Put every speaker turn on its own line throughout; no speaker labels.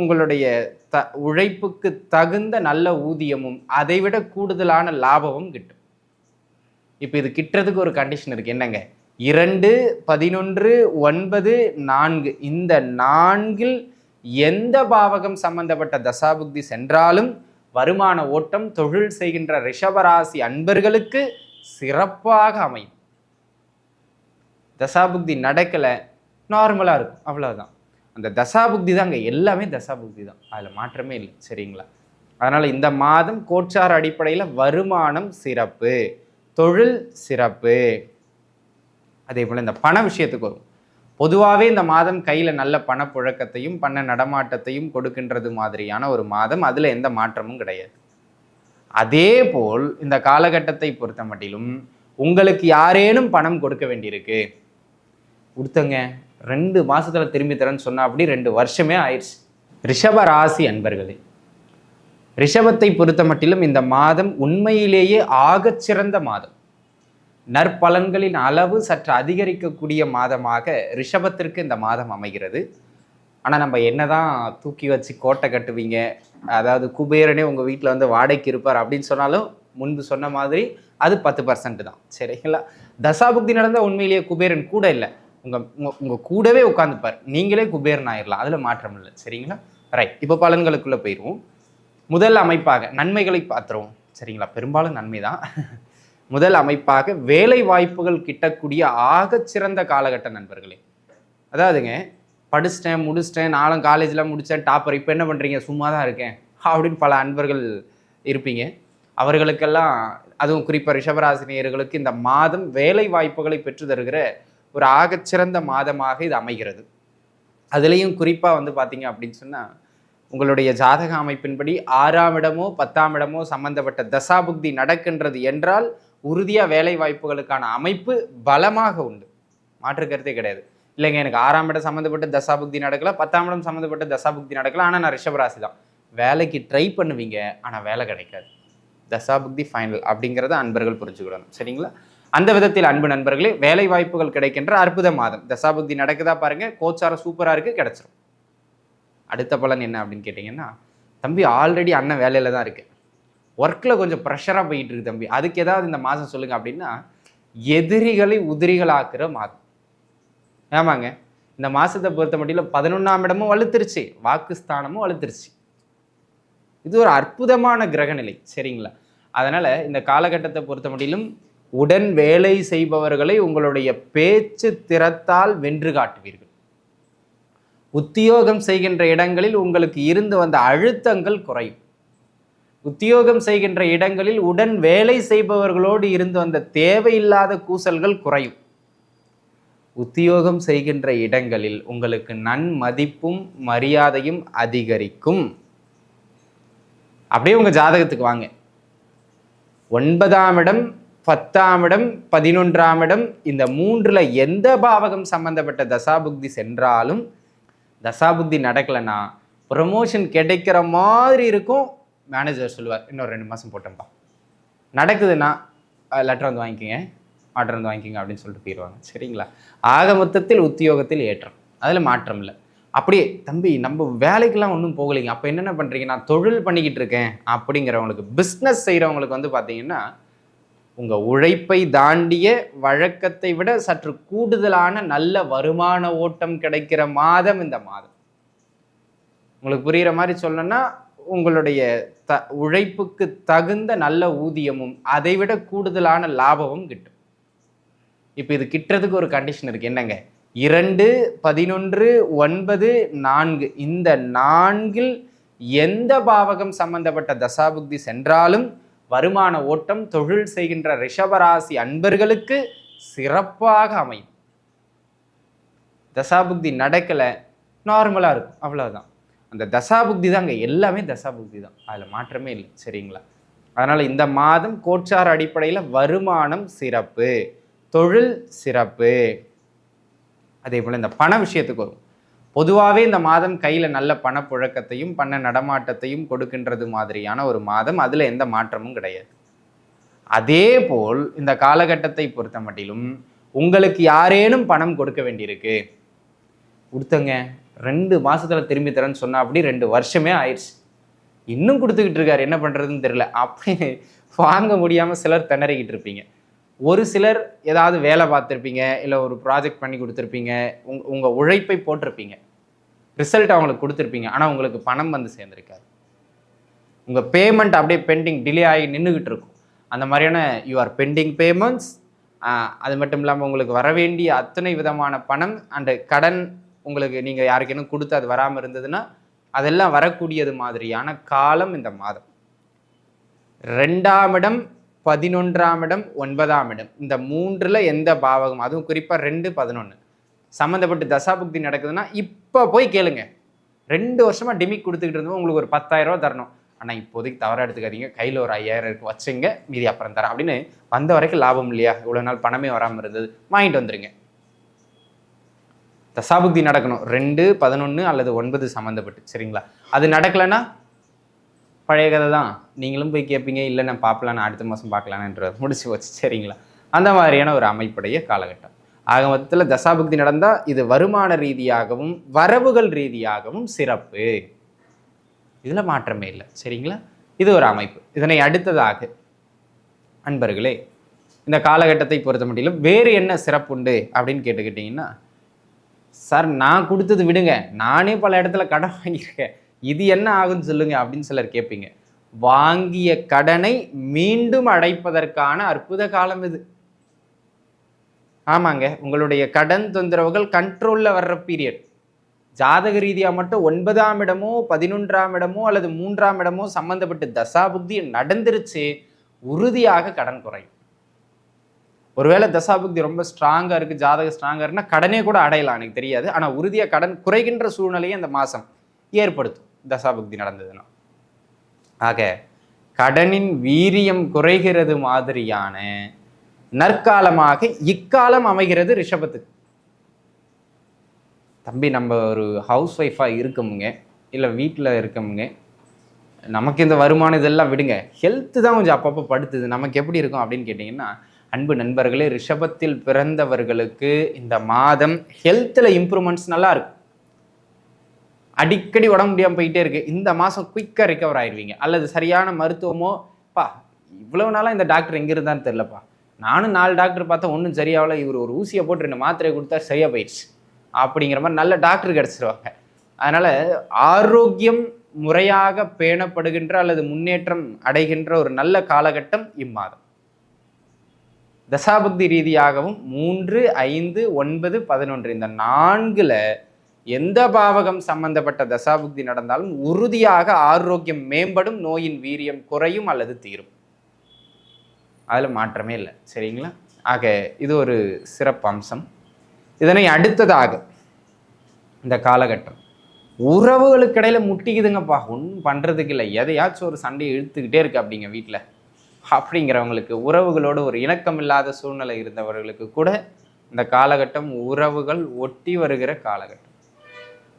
உங்களுடைய த உழைப்புக்கு தகுந்த நல்ல ஊதியமும் அதைவிட கூடுதலான லாபமும் கிட்டும். இப்போ இது கிட்டுறதுக்கு ஒரு கண்டிஷன் இருக்குது என்னங்க? இரண்டு பதினொன்று ஒன்பது நான்கு. இந்த நான்கில் எந்த பாவகம் சம்பந்தப்பட்ட தசாபுக்தி சென்றாலும் வருமான ஓட்டம் தொழில் செய்கின்ற ரிஷபராசி அன்பர்களுக்கு சிறப்பாக அமையும். தசாபுக்தி நடக்கலை நார்மலாக இருக்கும். அவ்வளோதான் அந்த தசாபுக்தி தான் அங்கே எல்லாமே தசாபுக்தி தான். அதில் மாற்றமே இல்லை சரிங்களா? அதனால் இந்த மாதம் கோட்சார அடிப்படையில் வருமானம் சிறப்பு தொழில் சிறப்பு. அதே போல் இந்த பண விஷயத்துக்கு வரும். பொதுவாகவே இந்த மாதம் கையில் நல்ல பணப்புழக்கத்தையும் பண நடமாட்டத்தையும் கொடுக்கின்றது மாதிரியான ஒரு மாதம் அதில் எந்த மாற்றமும் கிடையாது. அதே போல் இந்த காலகட்டத்தை பொறுத்த மட்டிலும் உங்களுக்கு யாரேனும் பணம் கொடுக்க வேண்டியிருக்கு. கொடுத்தங்க. ரெண்டு மாதத்தில் திரும்பி தரேன்னு சொன்னா அப்படி ரெண்டு வருஷமே ஆயிடுச்சு. ரிஷப ராசி அன்பர்களே ரிஷபத்தை பொறுத்த மட்டிலும் இந்த மாதம் உண்மையிலேயே ஆகச்சிறந்த மாதம். நற்பலன்களின் அளவு சற்று அதிகரிக்கக்கூடிய மாதமாக ரிஷபத்திற்கு இந்த மாதம் அமைகிறது. ஆனால் நம்ம என்ன தான் தூக்கி வச்சு கோட்டை கட்டுவீங்க அதாவது குபேரனே உங்கள் வீட்டில் வந்து வாடகைக்கு இருப்பார் அப்படின்னு சொன்னாலும் முன்பு சொன்ன மாதிரி அது பத்து பர்சன்ட் தான். சரிங்களா? தசாபுக்தி நடந்த உண்மையிலேயே குபேரன் கூட இல்லை. உங்கள் உங்கள் உங்கள் கூடவே உட்காந்துப்பார் நீங்களே குபேரன் ஆயிடலாம் அதில் மாற்றம் இல்லை. சரிங்களா? ரைட் இப்போ பலன்களுக்குள்ளே போயிடுவோம் முதல் அமைப்பாக நன்மைகளை பார்த்துருவோம். சரிங்களா? பெரும்பாலும் நன்மை தான். முதல் அமைப்பாக வேலை வாய்ப்புகள் கிட்டக்கூடிய சிறந்த காலகட்ட நண்பர்களே. அதாவதுங்க படிச்சிட்டேன் முடிச்சிட்டேன் நானும் காலேஜில் முடித்தேன் டாப்பர் இப்போ என்ன பண்ணுறீங்க சும்மா தான் இருக்கேன். அப்படின்னு பல அன்பர்கள் இருப்பீங்க. அவர்களுக்கெல்லாம் அதுவும் குறிப்பாக ரிஷபராசினியர்களுக்கு இந்த மாதம் வேலை வாய்ப்புகளை பெற்று தருகிற ஒரு ஆகச்சிறந்த மாதமாக இது அமைகிறது. அதுலேயும் குறிப்பாக வந்து பார்த்தீங்க அப்படின்னு சொன்னால் உங்களுடைய ஜாதக அமைப்பின்படி ஆறாம் இடமோ பத்தாம் இடமோ சம்பந்தப்பட்ட தசாபுக்தி நடக்கின்றது என்றால் உறுதியாக வேலை வாய்ப்புகளுக்கான அமைப்பு பலமாக உண்டு. மாற்று கருத்தே கிடையாது. இல்லைங்க எனக்கு ஆறாம் இடம் சம்மந்தப்பட்ட தசாபுக்தி நடக்கல பத்தாம் இடம் சம்மந்தப்பட்ட தசாபுக்தி நடக்கல ஆனால் நான் ரிஷபராசி தான். வேலைக்கு ட்ரை பண்ணுவீங்க ஆனால் வேலை கிடைக்காது. தசாபுக்தி ஃபைனல் அப்படிங்கிறத அன்பர்கள் புரிஞ்சுக்கிடணும். சரிங்களா? அந்த விதத்தில் அன்பு நண்பர்களே வேலை வாய்ப்புகள் கிடைக்கின்ற அற்புத மாதம். தசாபுக்தி நடக்குதா பாருங்க கோச்சாரம் சூப்பராக இருக்கு கிடைச்சிரும். அடுத்த பலன் என்ன அப்படின்னு கேட்டிங்கன்னா தம்பி ஆல்ரெடி அண்ணன் வேலையில் தான் இருக்கு. ஒர்க்கில் கொஞ்சம் ப்ரெஷராக போயிட்டு இருக்கு தம்பி. அதுக்கு ஏதாவது இந்த மாதம் சொல்லுங்க அப்படின்னா எதிரிகளை உதிரிகளாக்குற மாதம். ஆமாங்க. இந்த மாதத்தை பொறுத்த மட்டும் பதினொன்றாம் இடமும் வலுத்துருச்சு வாக்குஸ்தானமும் வலுத்துருச்சு. இது ஒரு அற்புதமான கிரகநிலை சரிங்களா? அதனால் இந்த காலகட்டத்தை பொறுத்த மட்டிலும் உடன் வேலை செய்பவர்களை உங்களுடைய பேச்சு திறத்தால் வென்று காட்டுவீர்கள். உத்தியோகம் செய்கின்ற இடங்களில் உங்களுக்கு இருந்து வந்த அழுத்தங்கள் குறையும். உத்தியோகம் செய்கின்ற இடங்களில் உடன் வேலை செய்பவர்களோடு இருந்து வந்த தேவையில்லாத கூசல்கள் குறையும். உத்தியோகம் செய்கின்ற இடங்களில் உங்களுக்கு நன்மதிப்பும் மரியாதையும் அதிகரிக்கும். அப்படியே உங்கள் ஜாதகத்துக்கு வாங்க. ஒன்பதாம் இடம் பத்தாம் இடம் பதினொன்றாம் இடம் இந்த மூன்றில் எந்த பாவகம் சம்பந்தப்பட்ட தசாபுக்தி சென்றாலும் தசாபுக்தி நடக்கலைன்னா ப்ரமோஷன் கிடைக்கிற மாதிரி இருக்கும். மேனேஜர் சொல்லுவார் இன்னொரு ரெண்டு மாதம் போட்டோம்ப்பா நடக்குதுன்னா லெட்டர் வந்து வாங்கிக்கோங்க ஆர்டர் வந்து வாங்கிக்கோங்க அப்படின்னு சொல்லிட்டு போயிடுவாங்க. சரிங்களா? ஆக மொத்தத்தில் உத்தியோகத்தில் ஏற்றம். அதில் மாற்றம் இல்லை. அப்படியே தம்பி நம்ம வேலைக்கெல்லாம் ஒன்றும் போகலைங்க. அப்போ என்னென்ன பண்ணுறீங்க நான் தொழில் பண்ணிக்கிட்டு இருக்கேன். அப்படிங்கிறவங்களுக்கு பிஸ்னஸ் செய்கிறவங்களுக்கு வந்து பார்த்தீங்கன்னா உங்கள் உழைப்பை தாண்டிய வழக்கத்தை விட சற்று கூடுதலான நல்ல வருமான ஓட்டம் கிடைக்கிற மாதம் இந்த மாதம். உங்களுக்கு புரிகிற மாதிரி சொல்லணும்னா உங்களுடைய த உழைப்புக்கு தகுந்த நல்ல ஊதியமும் அதைவிட கூடுதலான லாபமும் கிட்டும். இப்போ இது கிட்டுறதுக்கு ஒரு கண்டிஷன் இருக்குது என்னங்க? இரண்டு பதினொன்று ஒன்பது நான்கு. இந்த நான்கில் எந்த பாவகம் சம்பந்தப்பட்ட தசாபுக்தி சென்றாலும் வருமான ஓட்டம் தொழில் செய்கின்ற ரிஷபராசி அன்பர்களுக்கு சிறப்பாக அமையும். தசாபுக்தி நடக்கலை நார்மலாக இருக்கும் அவ்வளோதான் அந்த தசாபுக்தி தான் அங்கே எல்லாமே தசாபுக்தி தான். அதில் மாற்றமே இல்லை சரிங்களா? அதனால் இந்த மாதம் கோச்சார அடிப்படையில் வருமானம் சிறப்பு தொழில் சிறப்பு. அதே போல் இந்த பண விஷயத்துக்கு வரும். பொதுவாகவே இந்த மாதம் கையில் நல்ல பணப்புழக்கத்தையும் பண நடமாட்டத்தையும் கொடுக்கின்றது மாதிரியான ஒரு மாதம் அதில் எந்த மாற்றமும் கிடையாது. அதே போல் இந்த காலகட்டத்தை பொறுத்த மட்டிலும் உங்களுக்கு யாரேனும் பணம் கொடுக்க வேண்டியிருக்கு. கொடுத்தங்க. ரெண்டு மாதத்தில் திரும்பி தரேன்னு சொன்னா அப்படி ரெண்டு வருஷமே ஆயிடுச்சு. இன்னும் கொடுத்துக்கிட்டு இருக்காரு. என்ன பண்ணுறதுன்னு தெரியல. அப்படி வாங்க முடியாமல் சிலர் திணறிக்கிட்டு இருப்பீங்க. ஒரு சிலர் ஏதாவது வேலை பார்த்துருப்பீங்க இல்லை ஒரு ப்ராஜெக்ட் பண்ணி கொடுத்துருப்பீங்க உங் உங்கள் உழைப்பை போட்டிருப்பீங்க. ரிசல்ட் அவங்களுக்கு கொடுத்துருப்பீங்க ஆனால் உங்களுக்கு பணம் வந்து சேர்ந்துருக்காது. உங்கள் பேமெண்ட் அப்படியே பெண்டிங் டிலே ஆகி நின்றுக்கிட்டு இருக்கும். அந்த மாதிரியான யூ ஆர் பெண்டிங் பேமெண்ட்ஸ் அது மட்டும் இல்லாமல் உங்களுக்கு வர வேண்டிய அத்தனை விதமான பணம் அண்டு கடன் உங்களுக்கு நீங்கள் யாருக்கேனும் கொடுத்து அது வராமல் இருந்ததுன்னா அதெல்லாம் வரக்கூடியது மாதிரியான காலம் இந்த மாதம். ரெண்டாம் இடம் பதினொன்றாம் இடம் ஒன்பதாம் இடம். இந்த மூன்றில் எந்த பாவகம்? அதுவும் குறிப்பாக ரெண்டு பதினொன்று சம்மந்தப்பட்டு தசாபுக்தி நடக்குதுன்னா இப்போ போய் கேளுங்க. ரெண்டு வருஷமாக டிமிக் கொடுத்துக்கிட்டு இருந்தோம் உங்களுக்கு ஒரு 10000 ரூபா தரணும். ஆனால் இப்போதைக்கு தவறாக எடுத்துக்காதீங்க. கையில் ஒரு ஐயாயிரம் இருக்கு வச்சுங்க. மீதி அப்புறம் தரேன் அப்படின்னு வந்த வரைக்கும் லாபம் இல்லையா? இவ்வளோ நாள் பணமே வராமல் இருந்தது. வாங்கிட்டு வந்துருங்க. தசாபுக்தி நடக்கணும். ரெண்டு பதினொன்று அல்லது ஒன்பது சம்மந்தப்பட்டு சரிங்களா? அது நடக்கலைன்னா பழைய கதை தான். நீங்களும் போய் கேட்பீங்க இல்லை நான் பார்க்கலான்னு அடுத்த மாதம் பார்க்கலான்ன்றது முடிச்சு போச்சு சரிங்களா? அந்த மாதிரியான ஒரு அமைப்புடைய காலகட்டம். ஆக மொத்தத்தில் தசாபக்தி நடந்தால் இது வருமான ரீதியாகவும் வரவுகள் ரீதியாகவும் சிறப்பு. இதில் மாற்றமே இல்லை சரிங்களா? இது ஒரு அமைப்பு. இதனை அடுத்ததாக அன்பர்களே இந்த காலகட்டத்தை பொறுத்த முடியல வேறு என்ன சிறப்பு உண்டு அப்படின்னு கேட்டுக்கிட்டிங்கன்னா சார் நான் கொடுத்தது விடுங்க. நானே பல இடத்துல கடன் வாங்கியிருக்கேன். இது என்ன ஆகுன்னு சொல்லுங்க அப்படின்னு சிலர் கேட்பீங்க. வாங்கிய கடனை மீண்டும் அடைப்பதற்கான அற்புத காலம் இது. ஆமாங்க உங்களுடைய கடன் தொந்தரவுகள் கண்ட்ரோலில் வர்ற பீரியட் ஜாதக ரீதியாக மட்டும் ஒன்பதாம் இடமோ பதினொன்றாம் இடமோ அல்லது மூன்றாம் இடமோ சம்பந்தப்பட்டு தசாபுக்தி நடந்துருச்சு உறுதியாக கடன் குறையும். ஒருவேளை தசாபுக்தி ரொம்ப ஸ்ட்ராங்காக இருக்குது ஜாதக ஸ்ட்ராங்காக இருக்குன்னா கடனே கூட அடையலாம் எனக்கு தெரியாது. ஆனால் உறுதியாக கடன் குறைகின்ற சூழ்நிலையை அந்த மாதம் ஏற்படுத்தும். தசாபக்தி நடந்ததுன்னா. ஆக கடனின் வீரியம் குறைகிறது மாதிரியான நற்காலமாக இக்காலம் அமைகிறது ரிஷபத்துக்கு. தம்பி நம்ம ஒரு ஹவுஸ் ஒய்ஃபாக இருக்கமுங்க. இல்லை வீட்டில் இருக்கமுங்க. நமக்கு இந்த வருமானம் இதெல்லாம் விடுங்க. ஹெல்த்து தான் கொஞ்சம் அப்பப்போ படுத்துது. நமக்கு எப்படி இருக்கும் அப்படின்னு கேட்டிங்கன்னா அன்பு நண்பர்களே ரிஷபத்தில் பிறந்தவர்களுக்கு இந்த மாதம் ஹெல்த்தில் இம்ப்ரூவ்மெண்ட்ஸ் நல்லா இருக்கும். அடிக்கடி உடம்பு முடியாமல் போயிட்டே இருக்கு. இந்த மாதம் குயிக்காக ரிகவர் ஆயிடுவீங்க அல்லது சரியான மருத்துவமோ பா இவ்வளவு நாளாக இந்த டாக்டர் எங்கே இருந்தான்னு தெரிலப்பா நானும் நாலு டாக்டர் பார்த்தா ஒன்றும் சரியாகல. இவர் ஒரு ஊசியை போட்டு ரெண்டு மாத்திரை கொடுத்தா சரியாக போயிடுச்சு. அப்படிங்கிற மாதிரி நல்ல டாக்டர் கிடச்சிருவாங்க. அதனால் ஆரோக்கியம் முறையாக பேணப்படுகின்ற அல்லது முன்னேற்றம் அடைகின்ற ஒரு நல்ல காலகட்டம் இம்மாதம். தசாபக்தி ரீதியாகவும் மூன்று ஐந்து ஒன்பது பதினொன்று. இந்த நான்கில் எந்த பாவகம் சம்பந்தப்பட்ட தசாபுக்தி நடந்தாலும் உறுதியாக ஆரோக்கியம் மேம்படும் நோயின் வீரியம் குறையும் அல்லது தீரும். அதில் மாற்றமே இல்லை. சரிங்களா? ஆக இது ஒரு சிறப்பு அம்சம். இதனை அடுத்ததாக இந்த காலகட்டம். உறவுகளுக்கு இடையில முட்டிக்குதுங்கப்பா. ஒன்றும் பண்ணுறதுக்கு இல்லை. எதையாச்சும் ஒரு சண்டையை இழுத்துக்கிட்டே இருக்கு அப்படிங்க வீட்டில் அப்படிங்கிறவங்களுக்கு உறவுகளோடு ஒரு இணக்கம் இல்லாத சூழ்நிலை இருந்தவர்களுக்கு கூட இந்த காலகட்டம் உறவுகள் ஒட்டி வருகிற காலகட்டம்.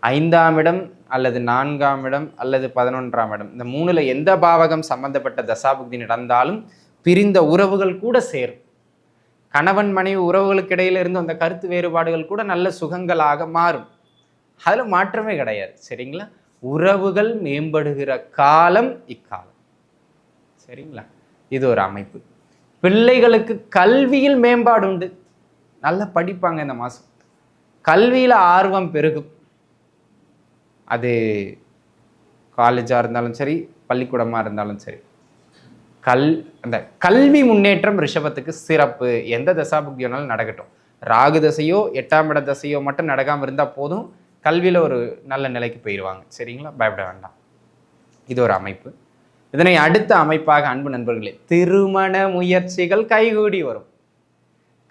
ஐந்தாம் இடம் அல்லது நான்காம் இடம் அல்லது பதினொன்றாம் இடம். இந்த மூணுல எந்த பாவகம் சம்பந்தப்பட்ட தசாபுக்தி நடந்தாலும் பிரிந்த உறவுகள் கூட சேரும். கணவன் மனைவி உறவுகளுக்கு இடையில இருந்து அந்த கருத்து வேறுபாடுகள் கூட நல்ல சுகங்களாக மாறும். அதில் மாற்றமே கிடையாது. சரிங்களா? உறவுகள் மேம்படுகிற காலம் இக்காலம். சரிங்களா? இது ஒரு அமைப்பு. பிள்ளைகளுக்கு கல்வியில் மேம்பாடு உண்டு. நல்லா படிப்பாங்க இந்த மாதம் கல்வியில் ஆர்வம் பெருகும். அது காலேஜாக இருந்தாலும் சரி பள்ளிக்கூடமாக இருந்தாலும் சரி. கல் அந்த கல்வி முன்னேற்றம் ரிஷபத்துக்கு சிறப்பு. எந்த தசாபுக்தி வேணாலும் நடக்கட்டும். ராகு தசையோ எட்டாம் இட தசையோ மட்டும் நடக்காமல் இருந்தால் போதும். கல்வியில் ஒரு நல்ல நிலைக்கு போயிடுவாங்க சரிங்களா? பயப்பட வேண்டாம். இது ஒரு அமைப்பு. இதனை அடுத்த அமைப்பாக அன்பு நண்பர்களே திருமண முயற்சிகள் கைகூடி வரும்.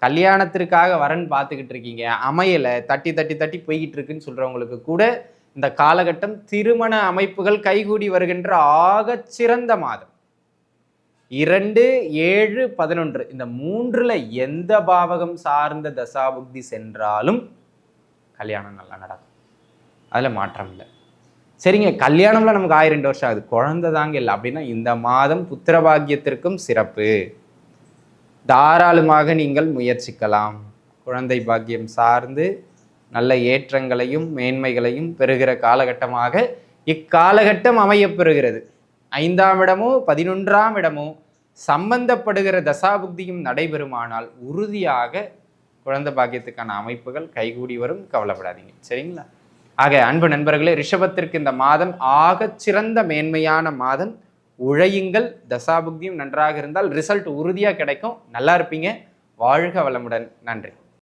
கல்யாணத்திற்காக வரன் பார்த்துக்கிட்டு இருக்கீங்க. அமையலை தட்டி தட்டி தட்டி போய்கிட்டு இருக்குன்னு சொல்கிறவங்களுக்கு கூட இந்த காலகட்டம் திருமண அமைப்புகள் கைகூடி வருகின்ற ஆக சிறந்த மாதம். இரண்டு ஏழு பதினொன்று இந்த மூன்றுல எந்த பாவகம் சார்ந்த தசாபுக்தி சென்றாலும் கல்யாணம் நல்லா நடக்கும். அதில் மாற்றம் இல்லை. சரிங்க கல்யாணம்லாம் நமக்கு ஆயிரம் ரெண்டு வருஷம் ஆகுது. குழந்தை தாங்க இல்லை. அப்படின்னா இந்த மாதம் புத்திரபாகியத்திற்கும் சிறப்பு. தாராளமாக நீங்கள் முயற்சிக்கலாம். குழந்தை பாக்கியம் சார்ந்து நல்ல ஏற்றங்களையும் மேன்மைகளையும் பெறுகிற காலகட்டமாக இக்காலகட்டம் அமையப்பெறுகிறது. ஐந்தாம் இடமோ பதினொன்றாம் இடமோ சம்பந்தப்படுகிற தசாபுக்தியும் நடைபெறுமானால் உறுதியாக குழந்தை பாக்கியத்துக்கான அமைப்புகள் கைகூடி வரும். கவலைப்படாதீங்க. சரிங்களா? ஆக அன்பு நண்பர்களே ரிஷபத்திற்கு இந்த மாதம் ஆகச் சிறந்த மேன்மையான மாதம். உழையுங்கள். தசாபுக்தியும் நன்றாக இருந்தால் ரிசல்ட் உறுதியாக கிடைக்கும். நல்லா இருப்பீங்க. வாழ்க வளமுடன். நன்றி.